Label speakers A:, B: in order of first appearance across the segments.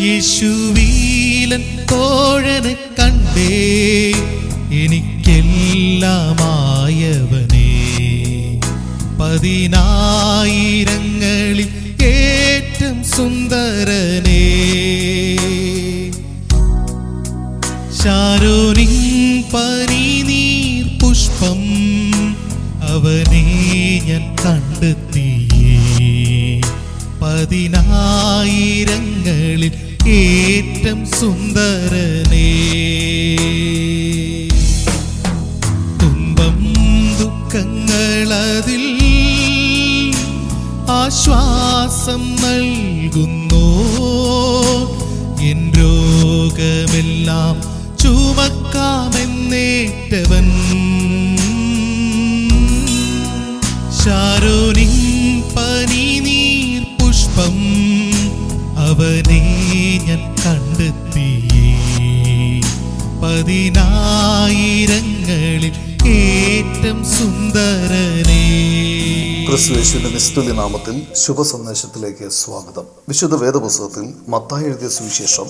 A: യേശുവീലൻ തോഴനെ കണ്ടേ എനിക്കെല്ലാമായവനേ. പതിനായിരങ്ങളിൽ ഏറ്റം സുന്ദരനേ. ശാരോനിൻ പനിനീർ പുഷ്പം അവനെ ഞാൻ കണ്ടെത്തിയേ. പതിനായിരങ്ങളിൽ ഏറ്റം സുന്ദരനേ. തുമ്പം ദുഃഖങ്ങളതിൽ ആശ്വാസം നൽകുന്നു. എൻ രോഗമെല്ലാം ചുമക്കാമെന്നേറ്റവൻ. ശാരോനിൻ അവനെ ഞാൻ കണ്ടെത്തിയേ. പതിനായിരങ്ങളിൽ ഏറ്റം സുന്ദരനേ.
B: ക്രിസ്തുവേശുവിന്റെ നാമത്തിൽ ശുഭസന്ദേശത്തിലേക്ക് സ്വാഗതം. വിശുദ്ധ വേദപുസ്തകത്തിൽ മത്തായി എഴുതിയ സുവിശേഷം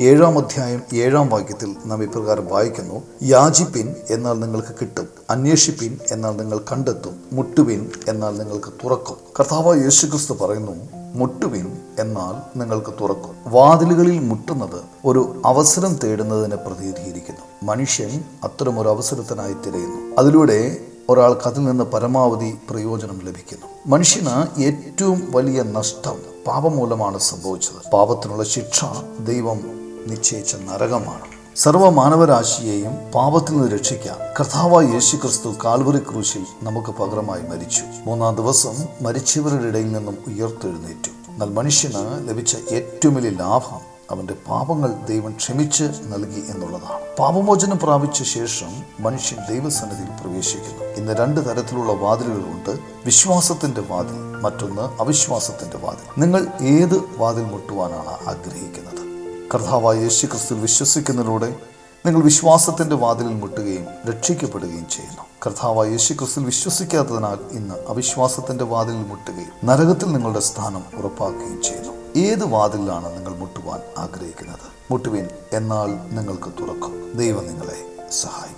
B: ഏഴാം അധ്യായം ഏഴാം വാക്യത്തിൽ നാം ഇപ്രകാരം വായിക്കുന്നു. യാചിപ്പിൻ എന്നാൽ നിങ്ങൾക്ക് കിട്ടും അന്വേഷിപ്പിൻ എന്നാൽ നിങ്ങൾ കണ്ടെത്തും മുട്ടുവിൻ എന്നാൽ നിങ്ങൾക്ക് തുറക്കും. കർത്താവ് യേശുക്രിസ്തു പറയുന്നു മുട്ടുവിൻ എന്നാൽ നിങ്ങൾക്ക് തുറക്കും. വാതിലുകളിൽ മുട്ടുന്നത് ഒരു അവസരം തേടുന്നതിനെ പ്രതിനിധീകരിക്കുന്നു. മനുഷ്യൻ അത്തരമൊരു അവസരത്തിനായി തിരയുന്നു. അതിലൂടെ ഒരാൾക്ക് അതിൽ നിന്ന് പരമാവധി പ്രയോജനം ലഭിക്കുന്നു. മനുഷ്യന് ഏറ്റവും വലിയ നഷ്ടം പാപം മൂലമാണ് സംഭവിച്ചത്. പാപത്തിനുള്ള ശിക്ഷ ദൈവം നിശ്ചയിച്ച നരകമാണ്. സർവ മാനവരാശിയെയും പാപത്തിൽ നിന്ന് രക്ഷിക്കാൻ കർത്താവായ യേശു ക്രിസ്തു കാൽവറി ക്രൂശിൽ നമുക്ക് പകരമായി മരിച്ചു. മൂന്നാം ദിവസം മരിച്ചവരുടെ ഇടയിൽ നിന്നും ഉയർത്തെഴുന്നേറ്റു. എന്നാൽ മനുഷ്യന് ലഭിച്ച ഏറ്റവും വലിയ ലാഭം അവന്റെ പാപങ്ങൾ ദൈവം ക്ഷമിച്ച് നൽകി എന്നുള്ളതാണ്. പാപമോചനം പ്രാപിച്ച ശേഷം മനുഷ്യൻ ദൈവസന്നിധിയിൽ പ്രവേശിക്കുന്നു. ഇന്ന് രണ്ട് തരത്തിലുള്ള വാതിലുകളുണ്ട് വിശ്വാസത്തിന്റെ വാതിൽ മറ്റൊന്ന് അവിശ്വാസത്തിന്റെ വാതിൽ. നിങ്ങൾ ഏത് വാതിൽ മുട്ടുവാനാണ് ആഗ്രഹിക്കുന്നത്? കർത്താവായ യേശു ക്രിസ്തു വിശ്വസിക്കുന്നതിലൂടെ നിങ്ങൾ വിശ്വാസത്തിന്റെ വാതിലിൽ മുട്ടുകയും രക്ഷിക്കപ്പെടുകയും ചെയ്യുന്നു. കർത്താവായ യേശു ക്രിസ്തുവിൽ വിശ്വസിക്കാത്തതിനാൽ ഇന്ന് അവിശ്വാസത്തിന്റെ വാതിലിൽ മുട്ടുകയും നരകത്തിൽ നിങ്ങളുടെ സ്ഥാനം ഉറപ്പാക്കുകയും ചെയ്യുന്നു. ഏത് വാതിലിലാണ് നിങ്ങൾ മുട്ടുവാൻ ആഗ്രഹിക്കുന്നത്? മുട്ടുവിൻ എന്നാൽ നിങ്ങൾക്ക് തുറക്കും. ദൈവം നിങ്ങളെ സഹായിക്കും.